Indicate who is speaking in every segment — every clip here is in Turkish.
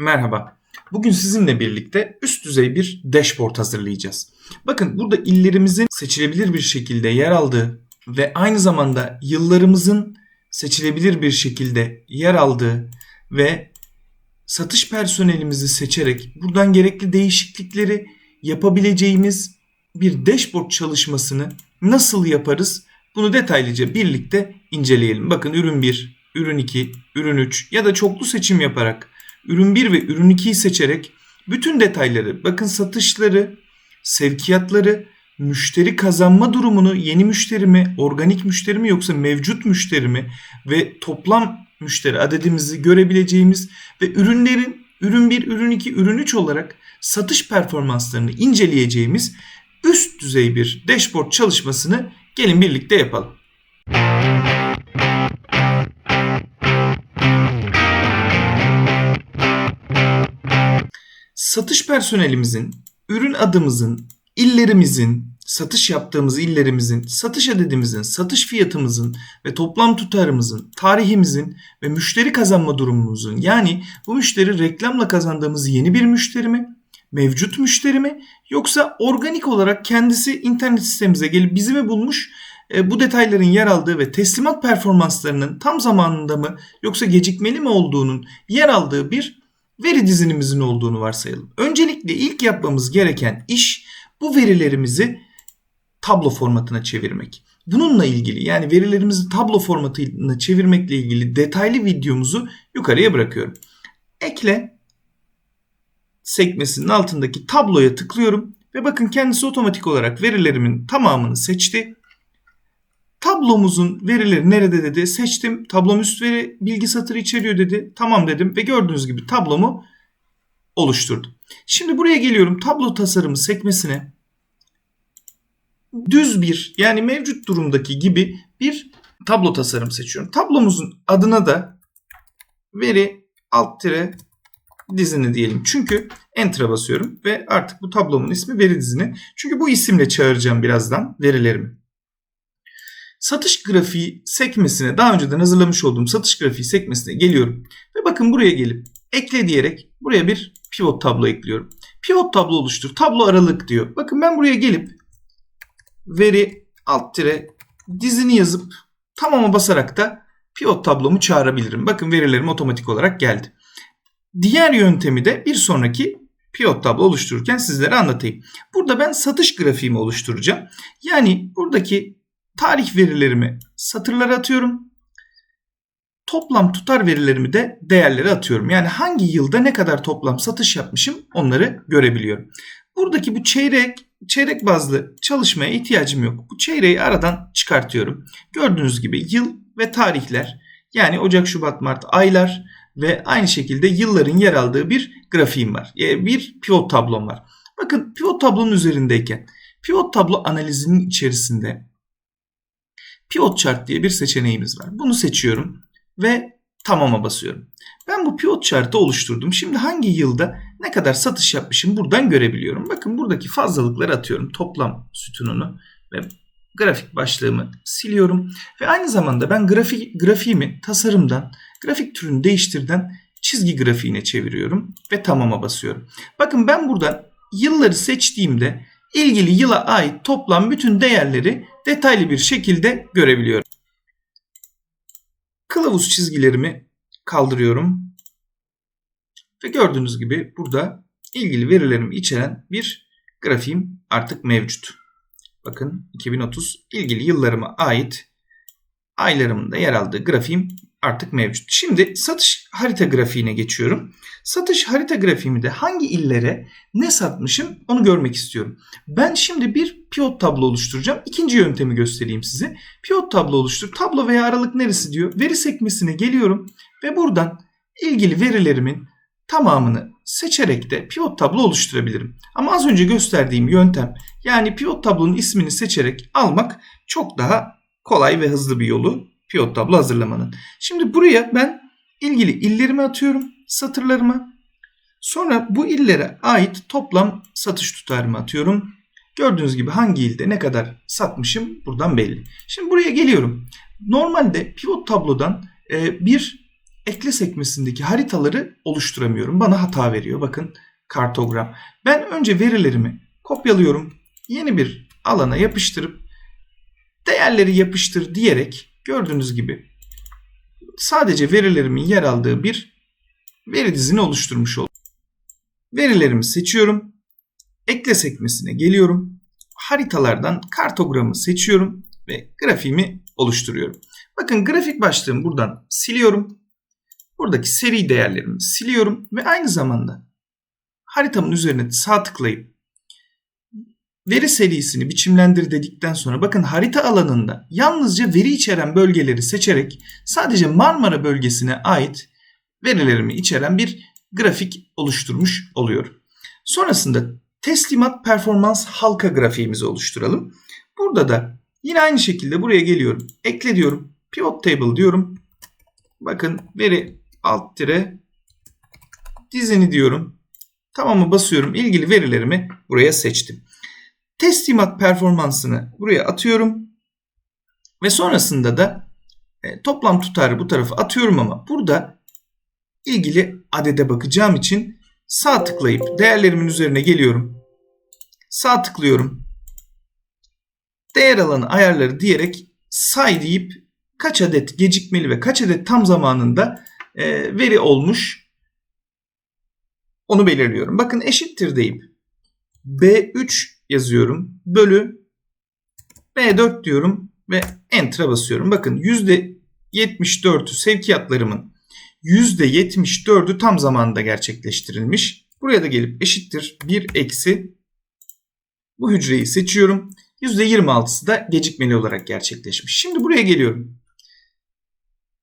Speaker 1: Merhaba. Bugün sizinle birlikte üst düzey bir dashboard hazırlayacağız. Bakın burada illerimizin seçilebilir bir şekilde yer aldığı ve aynı zamanda yıllarımızın seçilebilir bir şekilde yer aldığı ve satış personelimizi seçerek buradan gerekli değişiklikleri yapabileceğimiz bir dashboard çalışmasını nasıl yaparız? Bunu detaylıca birlikte inceleyelim. Bakın ürün 1, ürün 2, ürün 3 ya da çoklu seçim yaparak ürün 1 ve ürün 2'yi seçerek bütün detayları, bakın satışları, sevkiyatları, müşteri kazanma durumunu, yeni müşteri mi, organik müşteri mi yoksa mevcut müşteri mi ve toplam müşteri adedimizi görebileceğimiz ve ürünlerin ürün 1, ürün 2, ürün 3 olarak satış performanslarını inceleyeceğimiz üst düzey bir dashboard çalışmasını gelin birlikte yapalım. Satış personelimizin, ürün adımızın, illerimizin, satış yaptığımız illerimizin, satış adedimizin, satış fiyatımızın ve toplam tutarımızın, tarihimizin ve müşteri kazanma durumumuzun yani bu müşteri reklamla kazandığımız yeni bir müşteri mi, mevcut müşteri mi yoksa organik olarak kendisi internet sistemimize gelip bizi mi bulmuş e, bu detayların yer aldığı ve teslimat performanslarının tam zamanında mı yoksa gecikmeli mi olduğunun yer aldığı bir veri dizinimizin olduğunu varsayalım. Öncelikle ilk yapmamız gereken iş bu verilerimizi tablo formatına çevirmek. Bununla ilgili yani verilerimizi tablo formatına çevirmekle ilgili detaylı videomuzu yukarıya bırakıyorum. Ekle sekmesinin altındaki tabloya tıklıyorum ve bakın kendisi otomatik olarak verilerimin tamamını seçti. Tablomuzun verileri nerede dedi. Seçtim. Tablom üst veri bilgi satırı içeriyor dedi. Tamam dedim ve gördüğünüz gibi tablomu oluşturdum. Şimdi buraya geliyorum. Tablo tasarımı sekmesine düz bir yani mevcut durumdaki gibi bir tablo tasarım seçiyorum. Tablomuzun adına da veri alt tire dizini diyelim. Çünkü enter'a basıyorum ve artık bu tablomun ismi veri dizini. Çünkü bu isimle çağıracağım birazdan verilerimi. Satış grafiği sekmesine daha önceden hazırlamış olduğum satış grafiği sekmesine geliyorum. Ve bakın buraya gelip ekle diyerek buraya bir pivot tablo ekliyorum. Pivot tablo oluştur. Tablo aralık diyor. Bakın ben buraya gelip veri alt tire dizini yazıp tamama basarak da pivot tablomu çağırabilirim. Bakın verilerim otomatik olarak geldi. Diğer yöntemi de bir sonraki pivot tablo oluştururken sizlere anlatayım. Burada ben satış grafiğimi oluşturacağım. Yani buradaki tarih verilerimi satırlara atıyorum. Toplam tutar verilerimi de değerlere atıyorum. Yani hangi yılda ne kadar toplam satış yapmışım onları görebiliyorum. Buradaki bu çeyrek çeyrek bazlı çalışmaya ihtiyacım yok. Bu çeyreği aradan çıkartıyorum. Gördüğünüz gibi yıl ve tarihler yani Ocak, Şubat, Mart aylar ve aynı şekilde yılların yer aldığı bir grafiğim var. E, bir pivot tablom var. Bakın pivot tablonun üzerindeyken pivot tablo analizinin içerisinde pivot chart diye bir seçeneğimiz var. Bunu seçiyorum ve tamama basıyorum. Ben bu pivot chart'ı oluşturdum. Şimdi hangi yılda ne kadar satış yapmışım buradan görebiliyorum. Bakın buradaki fazlalıkları atıyorum. Toplam sütununu ve grafik başlığımı siliyorum. Ve aynı zamanda ben grafik, grafiğimi tasarımdan, grafik türünü değiştirden çizgi grafiğine çeviriyorum ve tamama basıyorum. Bakın ben buradan yılları seçtiğimde ilgili yıla ait toplam bütün değerleri detaylı bir şekilde görebiliyorum. Kılavuz çizgilerimi kaldırıyorum. Ve gördüğünüz gibi burada ilgili verilerimi içeren bir grafiğim artık mevcut. Bakın 2030 ilgili yıllarıma ait aylarımın da yer aldığı grafiğim artık mevcut. Şimdi satış harita grafiğine geçiyorum. Satış harita grafiğimi de hangi illere ne satmışım onu görmek istiyorum. Ben şimdi bir pivot tablo oluşturacağım. İkinci yöntemi göstereyim size. Pivot tablo oluştur. Tablo veya aralık neresi diyor. Veri sekmesine geliyorum ve buradan ilgili verilerimin tamamını seçerek de pivot tablo oluşturabilirim. Ama az önce gösterdiğim yöntem yani pivot tablonun ismini seçerek almak çok daha kolay ve hızlı bir yolu pivot tablo hazırlamanın. Şimdi buraya ben ilgili illerimi atıyorum satırlarıma. Sonra bu illere ait toplam satış tutarımı atıyorum. Gördüğünüz gibi hangi ilde ne kadar satmışım buradan belli. Şimdi buraya geliyorum. Normalde pivot tablodan bir ekle sekmesindeki haritaları oluşturamıyorum. Bana hata veriyor. Bakın kartogram. Ben önce verilerimi kopyalıyorum. Yeni bir alana yapıştırıp değerleri yapıştır diyerek gördüğünüz gibi sadece verilerimin yer aldığı bir veri dizini oluşturmuş oldum. Verilerimi seçiyorum. Ekle sekmesine geliyorum. Haritalardan kartogramı seçiyorum ve grafiğimi oluşturuyorum. Bakın grafik başlığımı buradan siliyorum. Buradaki seri değerlerimi siliyorum ve aynı zamanda haritamın üzerine sağ tıklayıp veri serisini biçimlendir dedikten sonra bakın harita alanında yalnızca veri içeren bölgeleri seçerek sadece Marmara bölgesine ait verilerimi içeren bir grafik oluşturmuş oluyor. Sonrasında teslimat performans halka grafiğimizi oluşturalım. Burada da yine aynı şekilde buraya geliyorum. Ekle diyorum. Pivot table diyorum. Bakın veri alt tire dizini diyorum. Tamamı basıyorum. İlgili verilerimi buraya seçtim. Teslimat performansını buraya atıyorum. Ve sonrasında da e, toplam tutarı bu tarafa atıyorum ama burada ilgili adede bakacağım için sağ tıklayıp değerlerimin üzerine geliyorum. Sağ tıklıyorum. Değer alanı ayarları diyerek say deyip kaç adet gecikmeli ve kaç adet tam zamanında e, veri olmuş onu belirliyorum. Bakın eşittir deyip B3 yazıyorum. Bölü B4 diyorum ve Enter'a basıyorum. Bakın %74'ü sevkiyatlarımın %74'ü tam zamanında gerçekleştirilmiş. Buraya da gelip eşittir 1 eksi bu hücreyi seçiyorum. %26'sı da gecikmeli olarak gerçekleşmiş. Şimdi buraya geliyorum.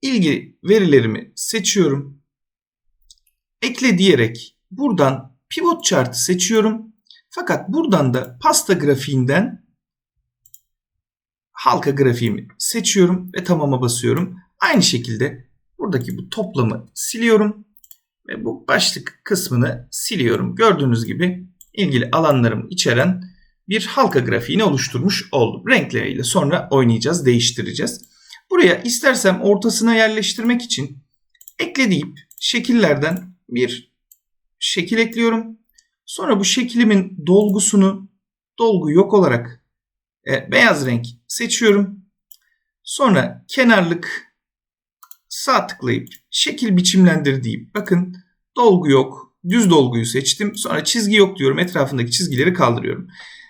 Speaker 1: İlgi verilerimi seçiyorum. Ekle diyerek buradan pivot chart'ı seçiyorum. Fakat buradan da pasta grafiğinden halka grafiğimi seçiyorum ve tamama basıyorum. Aynı şekilde buradaki bu toplamı siliyorum ve bu başlık kısmını siliyorum. Gördüğünüz gibi ilgili alanlarım içeren bir halka grafiğini oluşturmuş oldum. Renkleriyle sonra oynayacağız, değiştireceğiz. Buraya istersem ortasına yerleştirmek için ekle deyip şekillerden bir şekil ekliyorum. Sonra bu şeklimin dolgusunu dolgu yok olarak e, beyaz renk seçiyorum. Sonra kenarlık sağ tıklayıp şekil biçimlendir deyip bakın dolgu yok. Düz dolguyu seçtim. Sonra çizgi yok diyorum. Etrafındaki çizgileri kaldırıyorum.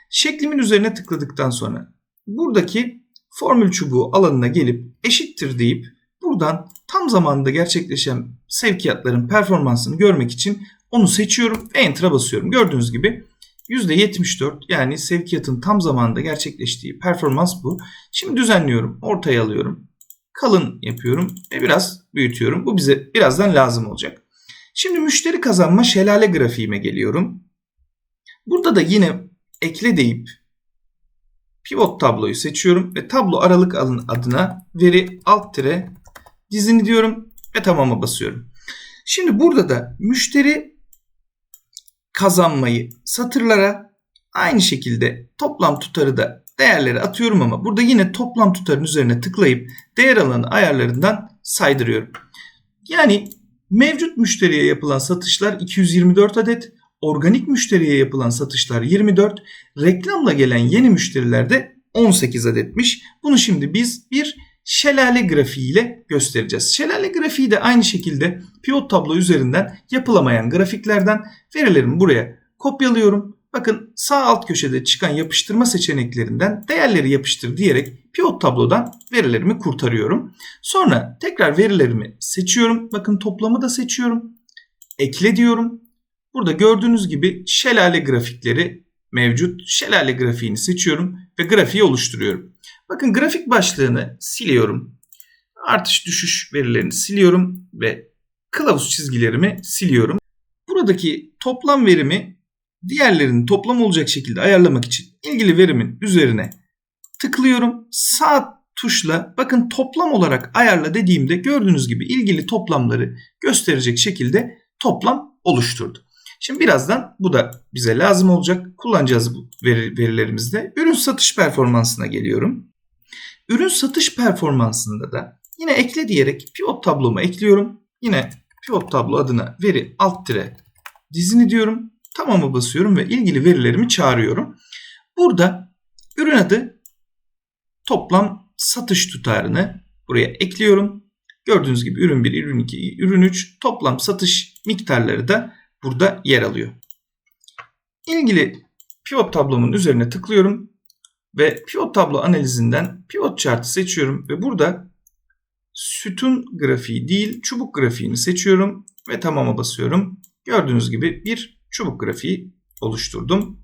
Speaker 1: Şeklimin üzerine tıkladıktan sonra buradaki formül çubuğu alanına gelip eşittir deyip buradan tam zamanında gerçekleşen sevkiyatların performansını görmek için onu seçiyorum ve Enter'a basıyorum. Gördüğünüz gibi %74 yani sevkiyatın tam zamanında gerçekleştiği performans bu. Şimdi düzenliyorum. Ortaya alıyorum. Kalın yapıyorum ve biraz büyütüyorum. Bu bize birazdan lazım olacak. Şimdi müşteri kazanma şelale grafiğime geliyorum. Burada da yine ekle deyip pivot tabloyu seçiyorum ve tablo aralık alın adına veri alt tire dizini diyorum ve tamama basıyorum. Şimdi burada da müşteri kazanmayı satırlara aynı şekilde toplam tutarı da değerleri atıyorum ama burada yine toplam tutarın üzerine tıklayıp değer alanı ayarlarından saydırıyorum. Yani mevcut müşteriye yapılan satışlar 224 adet, organik müşteriye yapılan satışlar 24, reklamla gelen yeni müşteriler de 18 adetmiş. Bunu şimdi biz bir şelale grafiği ile göstereceğiz. Şelale grafiği de aynı şekilde pivot tablo üzerinden yapılamayan grafiklerden verilerimi buraya kopyalıyorum. Bakın sağ alt köşede çıkan yapıştırma seçeneklerinden değerleri yapıştır diyerek pivot tablodan verilerimi kurtarıyorum. Sonra tekrar verilerimi seçiyorum. Bakın toplamı da seçiyorum. Ekle diyorum. Burada gördüğünüz gibi şelale grafikleri mevcut. Şelale grafiğini seçiyorum ve grafiği oluşturuyorum. Bakın grafik başlığını siliyorum. Artış düşüş verilerini siliyorum ve kılavuz çizgilerimi siliyorum. Buradaki toplam verimi diğerlerinin toplam olacak şekilde ayarlamak için ilgili verimin üzerine tıklıyorum. Sağ tuşla bakın toplam olarak ayarla dediğimde gördüğünüz gibi ilgili toplamları gösterecek şekilde toplam oluşturdu. Şimdi birazdan bu da bize lazım olacak. Kullanacağız bu veri, verilerimizde. Ürün satış performansına geliyorum. Ürün satış performansında da yine ekle diyerek pivot tabloma ekliyorum. Yine pivot tablo adına veri alt tire dizini diyorum. Tamam'a basıyorum ve ilgili verilerimi çağırıyorum. Burada ürün adı toplam satış tutarını buraya ekliyorum. Gördüğünüz gibi ürün 1, ürün 2, ürün 3 toplam satış miktarları da burada yer alıyor. İlgili pivot tablomun üzerine tıklıyorum ve pivot tablo analizinden pivot chart'ı seçiyorum ve burada sütun grafiği değil çubuk grafiğini seçiyorum ve tamama basıyorum. Gördüğünüz gibi bir çubuk grafiği oluşturdum.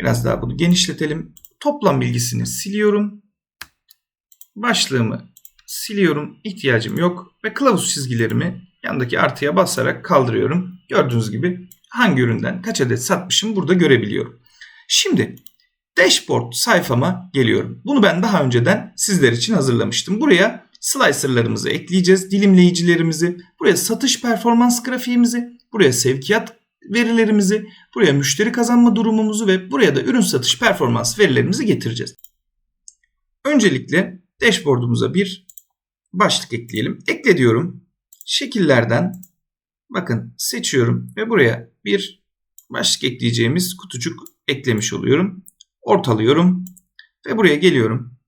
Speaker 1: Biraz daha bunu genişletelim. Toplam bilgisini siliyorum. Başlığımı siliyorum. İhtiyacım yok. Ve kılavuz çizgilerimi yandaki artıya basarak kaldırıyorum. Gördüğünüz gibi hangi üründen kaç adet satmışım burada görebiliyorum. Şimdi dashboard sayfama geliyorum. Bunu ben daha önceden sizler için hazırlamıştım. Buraya slicer'larımızı ekleyeceğiz. Dilimleyicilerimizi, buraya satış performans grafiğimizi, buraya sevkiyat verilerimizi, buraya müşteri kazanma durumumuzu ve buraya da ürün satış performans verilerimizi getireceğiz. Öncelikle dashboard'umuza bir başlık ekleyelim. Ekle diyorum. Şekillerden bakın seçiyorum ve buraya bir başlık ekleyeceğimiz kutucuk eklemiş oluyorum. Ortalıyorum ve buraya geliyorum.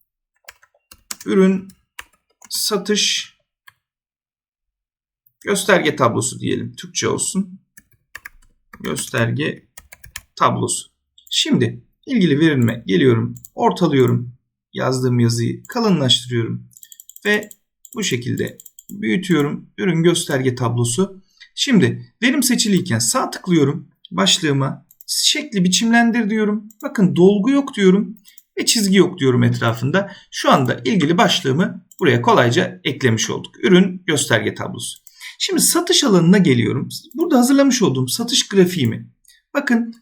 Speaker 1: Ürün satış gösterge tablosu diyelim. Türkçe olsun. Gösterge tablosu. Şimdi ilgili verime geliyorum. Ortalıyorum. Yazdığım yazıyı kalınlaştırıyorum. Ve bu şekilde büyütüyorum. Ürün gösterge tablosu. Şimdi verim seçiliyken sağ tıklıyorum. Başlığıma şekli biçimlendir diyorum. Bakın dolgu yok diyorum ve çizgi yok diyorum etrafında. Şu anda ilgili başlığımı buraya kolayca eklemiş olduk. Ürün gösterge tablosu. Şimdi satış alanına geliyorum. Burada hazırlamış olduğum satış grafiğimi. Bakın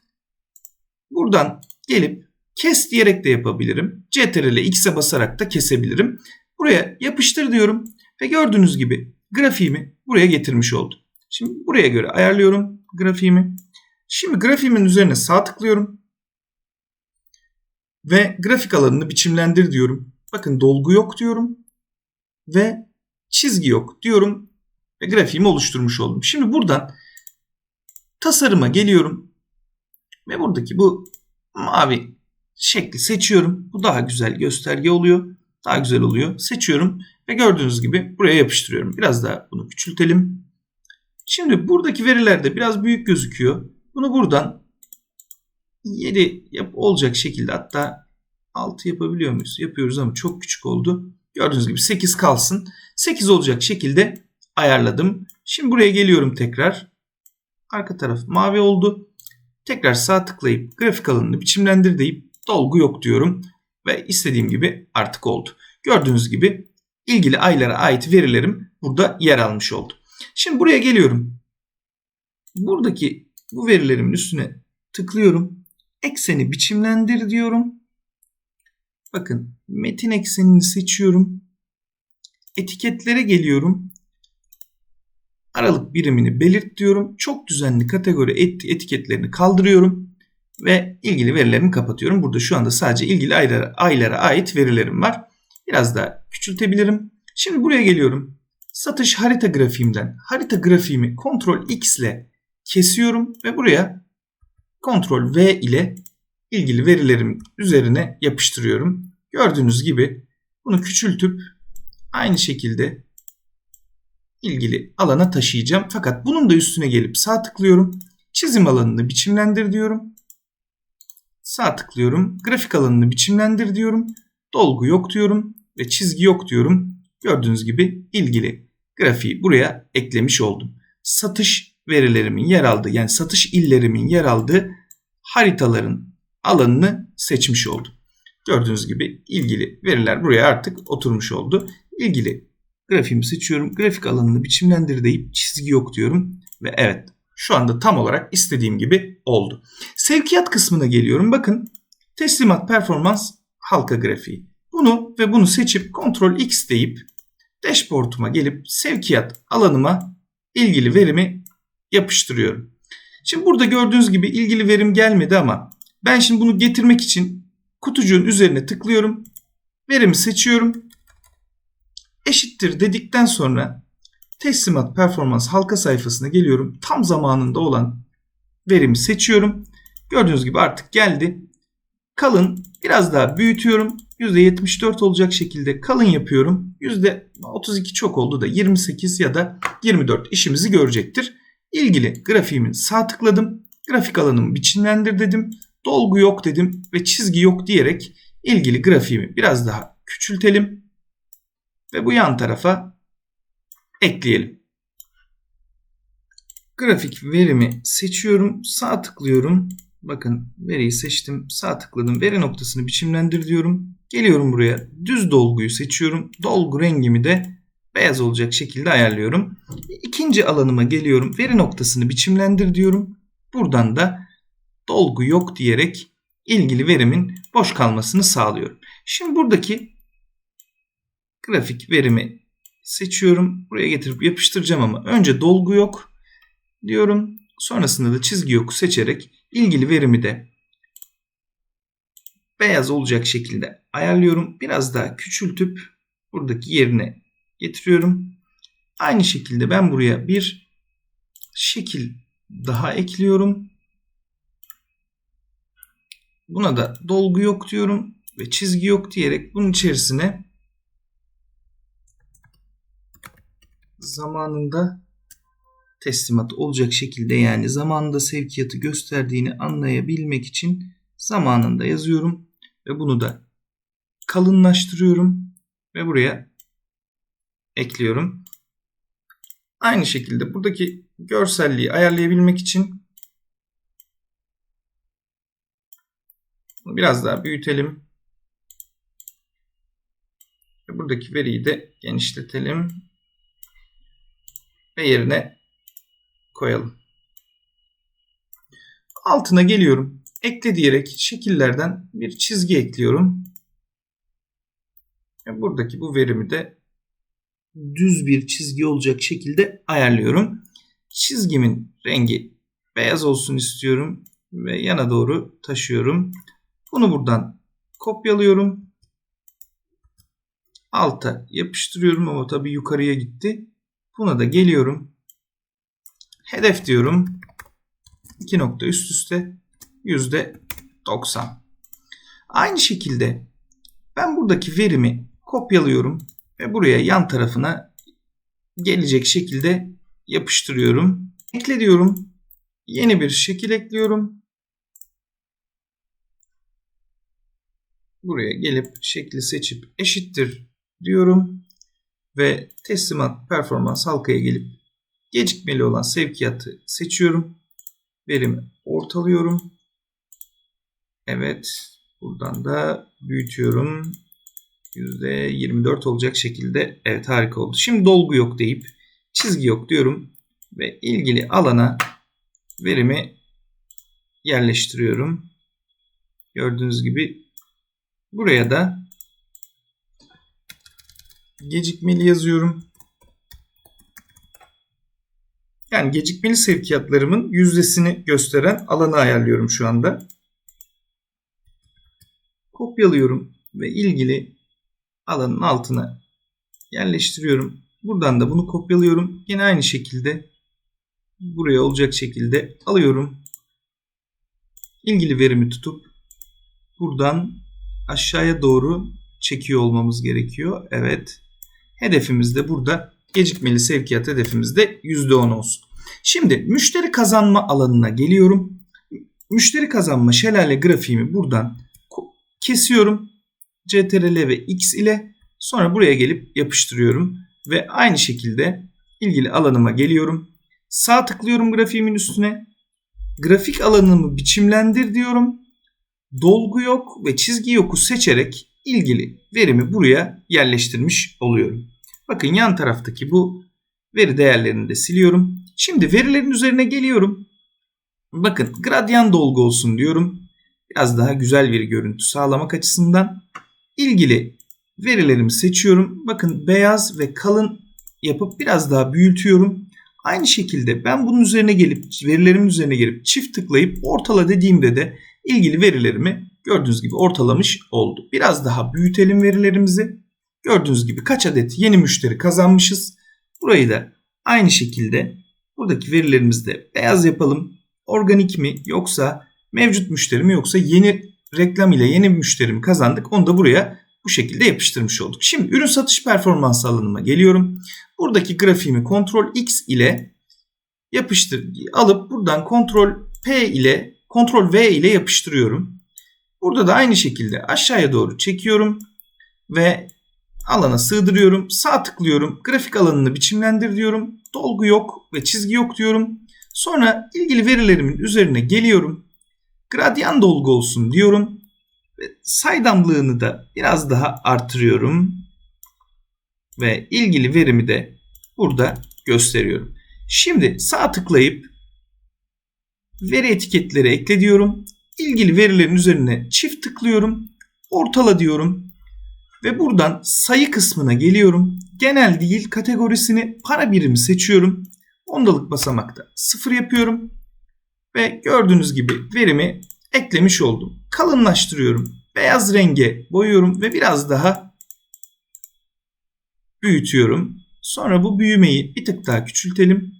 Speaker 1: buradan gelip kes diyerek de yapabilirim. CTRL X'e basarak da kesebilirim. Buraya yapıştır diyorum ve gördüğünüz gibi grafiğimi buraya getirmiş oldum. Şimdi buraya göre ayarlıyorum grafiğimi. Şimdi grafiğimin üzerine sağ tıklıyorum. Ve grafik alanını biçimlendir diyorum. Bakın dolgu yok diyorum. Ve çizgi yok diyorum. Ve grafiğimi oluşturmuş oldum. Şimdi buradan tasarıma geliyorum. Ve buradaki bu mavi şekli seçiyorum. Bu daha güzel gösterge oluyor. Daha güzel oluyor. Seçiyorum ve gördüğünüz gibi buraya yapıştırıyorum. Biraz daha bunu küçültelim. Şimdi buradaki veriler de biraz büyük gözüküyor. Bunu buradan 7 yap olacak şekilde hatta 6 yapabiliyor muyuz? Yapıyoruz ama çok küçük oldu. Gördüğünüz gibi 8 kalsın. 8 olacak şekilde ayarladım. Şimdi buraya geliyorum tekrar. Arka taraf mavi oldu. Tekrar sağ tıklayıp grafik alanını biçimlendir deyip dolgu yok diyorum. Ve istediğim gibi artık oldu. Gördüğünüz gibi ilgili aylara ait verilerim burada yer almış oldu. Şimdi buraya geliyorum. Buradaki bu verilerimin üstüne tıklıyorum. Ekseni biçimlendir diyorum. Bakın metin eksenini seçiyorum. Etiketlere geliyorum. Aralık birimini belirt diyorum. Çok düzenli kategori et, etiketlerini kaldırıyorum ve ilgili verilerimi kapatıyorum. Burada şu anda sadece ilgili aylara, aylara ait verilerim var. Biraz daha küçültebilirim. Şimdi buraya geliyorum. Satış harita grafiğimden harita grafiğimi Ctrl X ile kesiyorum ve buraya Ctrl V ile ilgili verilerim üzerine yapıştırıyorum. Gördüğünüz gibi bunu küçültüp aynı şekilde ilgili alana taşıyacağım. Fakat bunun da üstüne gelip sağ tıklıyorum. Çizim alanını biçimlendir diyorum. Sağ tıklıyorum. Grafik alanını biçimlendir diyorum. Dolgu yok diyorum ve çizgi yok diyorum. Gördüğünüz gibi ilgili grafiği buraya eklemiş oldum. Satış verilerimin yer aldığı yani satış illerimin yer aldığı haritaların alanını seçmiş oldum. Gördüğünüz gibi ilgili veriler buraya artık oturmuş oldu. İlgili grafiğimi seçiyorum. Grafik alanını biçimlendir deyip çizgi yok diyorum. Ve evet şu anda tam olarak istediğim gibi oldu. Sevkiyat kısmına geliyorum. Bakın teslimat performans halka grafiği. Bunu ve bunu seçip Ctrl X deyip dashboard'uma gelip sevkiyat alanıma ilgili verimi yapıştırıyorum. Şimdi burada gördüğünüz gibi ilgili verim gelmedi ama ben şimdi bunu getirmek için kutucuğun üzerine tıklıyorum. Verimi seçiyorum. Eşittir dedikten sonra teslimat performans halka sayfasına geliyorum. Tam zamanında olan verimi seçiyorum. Gördüğünüz gibi artık geldi. Kalın biraz daha büyütüyorum. %74 olacak şekilde kalın yapıyorum. %32 çok oldu da 28 ya da 24 işimizi görecektir. İlgili grafiğimin sağ tıkladım. Grafik alanımı biçimlendir dedim. Dolgu yok dedim ve çizgi yok diyerek ilgili grafiğimi biraz daha küçültelim. Ve bu yan tarafa ekleyelim. Grafik verimi seçiyorum. Sağ tıklıyorum. Bakın veriyi seçtim. Sağ tıkladım. Veri noktasını biçimlendir diyorum. Geliyorum buraya. Düz dolguyu seçiyorum. Dolgu rengimi de beyaz olacak şekilde ayarlıyorum. İkinci alanıma geliyorum. Veri noktasını biçimlendir diyorum. Buradan da dolgu yok diyerek ilgili verimin boş kalmasını sağlıyorum. Şimdi buradaki grafik verimi seçiyorum. Buraya getirip yapıştıracağım ama önce dolgu yok diyorum. Sonrasında da çizgi yok seçerek ilgili verimi de beyaz olacak şekilde ayarlıyorum. Biraz daha küçültüp buradaki yerine getiriyorum. Aynı şekilde ben buraya bir şekil daha ekliyorum. Buna da dolgu yok diyorum ve çizgi yok diyerek bunun içerisine zamanında teslimat olacak şekilde yani zamanında sevkiyatı gösterdiğini anlayabilmek için zamanında yazıyorum ve bunu da kalınlaştırıyorum ve buraya ekliyorum. Aynı şekilde buradaki görselliği ayarlayabilmek için biraz daha büyütelim. Buradaki veriyi de genişletelim. Ve yerine koyalım. Altına geliyorum. Ekle diyerek şekillerden bir çizgi ekliyorum. Buradaki bu verimi de düz bir çizgi olacak şekilde ayarlıyorum. Çizgimin rengi beyaz olsun istiyorum ve yana doğru taşıyorum. Bunu buradan kopyalıyorum. Alta yapıştırıyorum ama tabii yukarıya gitti. Buna da geliyorum. Hedef diyorum. 2 nokta üst üste %90. Aynı şekilde ben buradaki verimi kopyalıyorum ve buraya yan tarafına gelecek şekilde yapıştırıyorum. Ekle diyorum. Yeni bir şekil ekliyorum. Buraya gelip şekli seçip eşittir diyorum ve teslimat performans halkaya gelip gecikmeli olan sevkiyatı seçiyorum. Verimi ortalıyorum. Evet. Buradan da büyütüyorum. %24 olacak şekilde. Evet harika oldu. Şimdi dolgu yok deyip çizgi yok diyorum. Ve ilgili alana verimi yerleştiriyorum. Gördüğünüz gibi buraya da gecikmeli yazıyorum. Yani gecikmeli sevkiyatlarımın yüzdesini gösteren alanı ayarlıyorum şu anda. Kopyalıyorum ve ilgili alanın altına yerleştiriyorum. Buradan da bunu kopyalıyorum. Yine aynı şekilde buraya olacak şekilde alıyorum. İlgili verimi tutup buradan aşağıya doğru çekiyor olmamız gerekiyor. Evet. Hedefimiz de burada gecikmeli sevkiyat hedefimiz de %10 olsun. Şimdi müşteri kazanma alanına geliyorum. Müşteri kazanma şelale grafiğimi buradan kesiyorum. CTRL ve X ile sonra buraya gelip yapıştırıyorum. Ve aynı şekilde ilgili alanıma geliyorum. Sağ tıklıyorum grafiğimin üstüne. Grafik alanımı biçimlendir diyorum. Dolgu yok ve çizgi yoku seçerek ilgili verimi buraya yerleştirmiş oluyorum. Bakın yan taraftaki bu veri değerlerini de siliyorum. Şimdi verilerin üzerine geliyorum. Bakın gradyan dolgu olsun diyorum. Biraz daha güzel bir görüntü sağlamak açısından ilgili verilerimi seçiyorum. Bakın beyaz ve kalın yapıp biraz daha büyütüyorum. Aynı şekilde ben bunun üzerine gelip verilerimin üzerine gelip çift tıklayıp ortala dediğimde de ilgili verilerimi gördüğünüz gibi ortalamış oldu. Biraz daha büyütelim verilerimizi. Gördüğünüz gibi kaç adet yeni müşteri kazanmışız. Burayı da aynı şekilde buradaki verilerimizi de beyaz yapalım. Organik mi yoksa mevcut müşteri mi yoksa yeni reklam ile yeni bir müşteri mi kazandık onu da buraya bu şekilde yapıştırmış olduk. Şimdi ürün satış performansı alanıma geliyorum. Buradaki grafiğimi Ctrl X ile yapıştır alıp buradan Ctrl P ile Ctrl V ile yapıştırıyorum. Burada da aynı şekilde aşağıya doğru çekiyorum ve alana sığdırıyorum. Sağ tıklıyorum. Grafik alanını biçimlendir diyorum. Dolgu yok ve çizgi yok diyorum. Sonra ilgili verilerimin üzerine geliyorum. Gradyan dolgu olsun diyorum. Ve saydamlığını da biraz daha artırıyorum. Ve ilgili verimi de burada gösteriyorum. Şimdi sağ tıklayıp veri etiketleri ekle diyorum. İlgili verilerin üzerine çift tıklıyorum. Ortala diyorum. Ve buradan sayı kısmına geliyorum. Genel değil kategorisini para birimi seçiyorum. Ondalık basamakta 0 yapıyorum. Ve gördüğünüz gibi verimi eklemiş oldum. Kalınlaştırıyorum. Beyaz renge boyuyorum ve biraz daha büyütüyorum. Sonra bu büyümeyi bir tık daha küçültelim.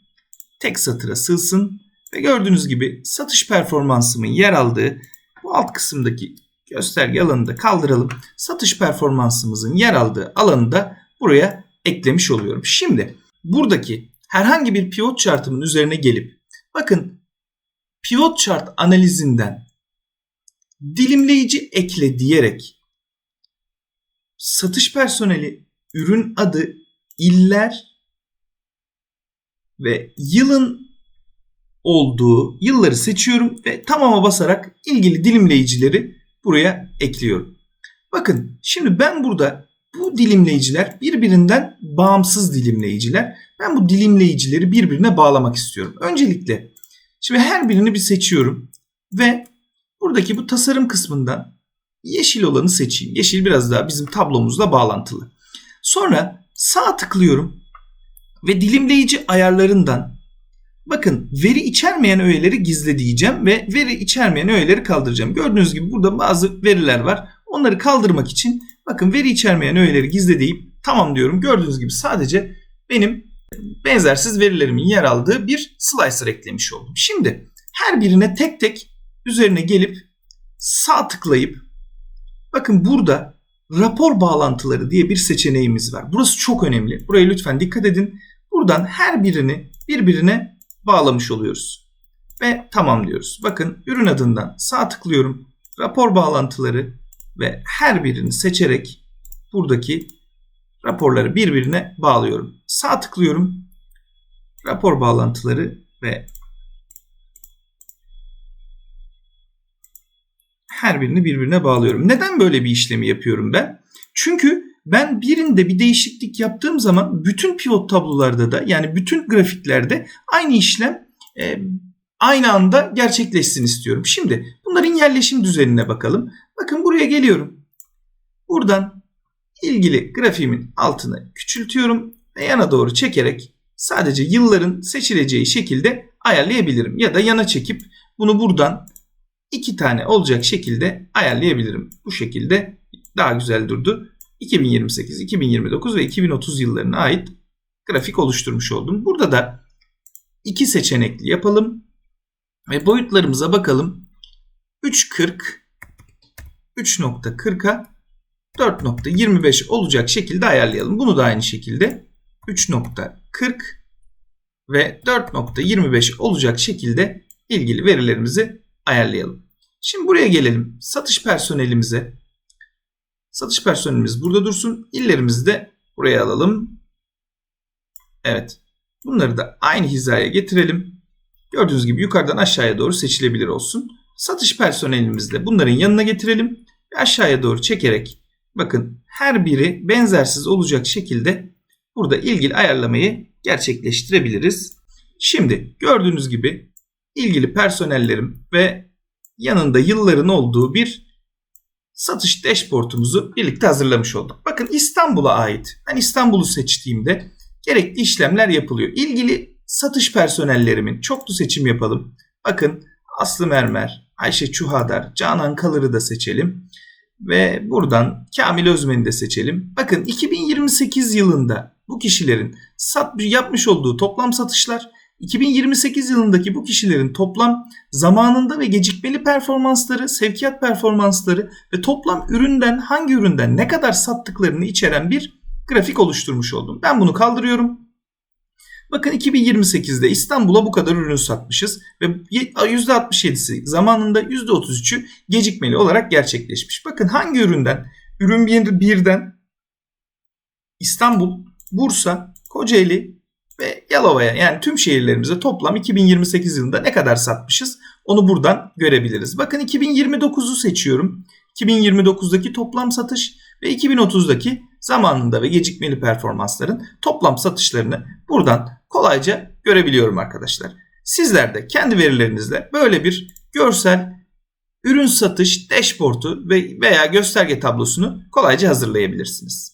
Speaker 1: Tek satıra sığsın ve gördüğünüz gibi satış performansımın yer aldığı bu alt kısımdaki gösterge alanını da kaldıralım. Satış performansımızın yer aldığı alanı da buraya eklemiş oluyorum. Şimdi buradaki herhangi bir pivot chartımın üzerine gelip bakın pivot chart analizinden dilimleyici ekle diyerek satış personeli ürün adı, iller ve yılın olduğu yılları seçiyorum ve tamama basarak ilgili dilimleyicileri buraya ekliyorum. Bakın şimdi ben burada bu dilimleyiciler birbirinden bağımsız dilimleyiciler. Ben bu dilimleyicileri birbirine bağlamak istiyorum. Öncelikle şimdi her birini bir seçiyorum ve buradaki bu tasarım kısmından yeşil olanı seçeyim. Yeşil biraz daha bizim tablomuzla bağlantılı. Sonra sağ tıklıyorum ve dilimleyici ayarlarından bakın veri içermeyen öğeleri gizle diyeceğim ve veri içermeyen öğeleri kaldıracağım. Gördüğünüz gibi burada bazı veriler var. Onları kaldırmak için bakın veri içermeyen öğeleri gizle deyip tamam diyorum. Gördüğünüz gibi sadece benim benzersiz verilerimin yer aldığı bir slicer eklemiş oldum. Şimdi her birine tek tek üzerine gelip sağ tıklayıp bakın burada rapor bağlantıları diye bir seçeneğimiz var. Burası çok önemli. Buraya lütfen dikkat edin. Buradan her birini birbirine bağlamış oluyoruz. Ve tamam diyoruz. Bakın ürün adından sağ tıklıyorum. Rapor bağlantıları ve her birini seçerek buradaki raporları birbirine bağlıyorum. Sağ tıklıyorum. Rapor bağlantıları ve her birini birbirine bağlıyorum. Neden böyle bir işlemi yapıyorum ben? Çünkü ben birinde bir değişiklik yaptığım zaman bütün pivot tablolarda da yani bütün grafiklerde aynı işlem e, aynı anda gerçekleşsin istiyorum. Şimdi bunların yerleşim düzenine bakalım. Bakın buraya geliyorum. Buradan ilgili grafiğimin altını küçültüyorum ve yana doğru çekerek sadece yılların seçileceği şekilde ayarlayabilirim. Ya da yana çekip bunu buradan iki tane olacak şekilde ayarlayabilirim. Bu şekilde daha güzel durdu. 2028, 2029 ve 2030 yıllarına ait grafik oluşturmuş oldum. Burada da iki seçenekli yapalım ve boyutlarımıza bakalım. 3.40 3.40'a 4.25 olacak şekilde ayarlayalım. Bunu da aynı şekilde 3.40 ve 4.25 olacak şekilde ilgili verilerimizi ayarlayalım. Şimdi buraya gelelim. Satış personelimize. Satış personelimiz burada dursun. İllerimizi de buraya alalım. Evet. Bunları da aynı hizaya getirelim. Gördüğünüz gibi yukarıdan aşağıya doğru seçilebilir olsun. Satış personelimizi de bunların yanına getirelim. Ve aşağıya doğru çekerek bakın her biri benzersiz olacak şekilde burada ilgili ayarlamayı gerçekleştirebiliriz. Şimdi gördüğünüz gibi ilgili personellerim ve yanında yılların olduğu bir satış dashboard'umuzu birlikte hazırlamış olduk. Bakın İstanbul'a ait. Ben İstanbul'u seçtiğimde gerekli işlemler yapılıyor. İlgili satış personellerimin çoklu seçim yapalım. Bakın Aslı Mermer, Ayşe Çuhadar, Canan Kalır'ı da seçelim. Ve buradan Kamil Özmen'i de seçelim. Bakın 2028 yılında bu kişilerin sat, yapmış olduğu toplam satışlar 2028 yılındaki bu kişilerin toplam zamanında ve gecikmeli performansları, sevkiyat performansları ve toplam üründen hangi üründen ne kadar sattıklarını içeren bir grafik oluşturmuş oldum. Ben bunu kaldırıyorum. Bakın 2028'de İstanbul'a bu kadar ürün satmışız ve %67'si zamanında %33'ü gecikmeli olarak gerçekleşmiş. Bakın hangi üründen? Ürün 1'den İstanbul, Bursa, Kocaeli ve Yalova'ya yani tüm şehirlerimize toplam 2028 yılında ne kadar satmışız onu buradan görebiliriz. Bakın 2029'u seçiyorum. 2029'daki toplam satış ve 2030'daki zamanında ve gecikmeli performansların toplam satışlarını buradan kolayca görebiliyorum arkadaşlar. Sizler de kendi verilerinizle böyle bir görsel ürün satış dashboard'u ve veya gösterge tablosunu kolayca hazırlayabilirsiniz.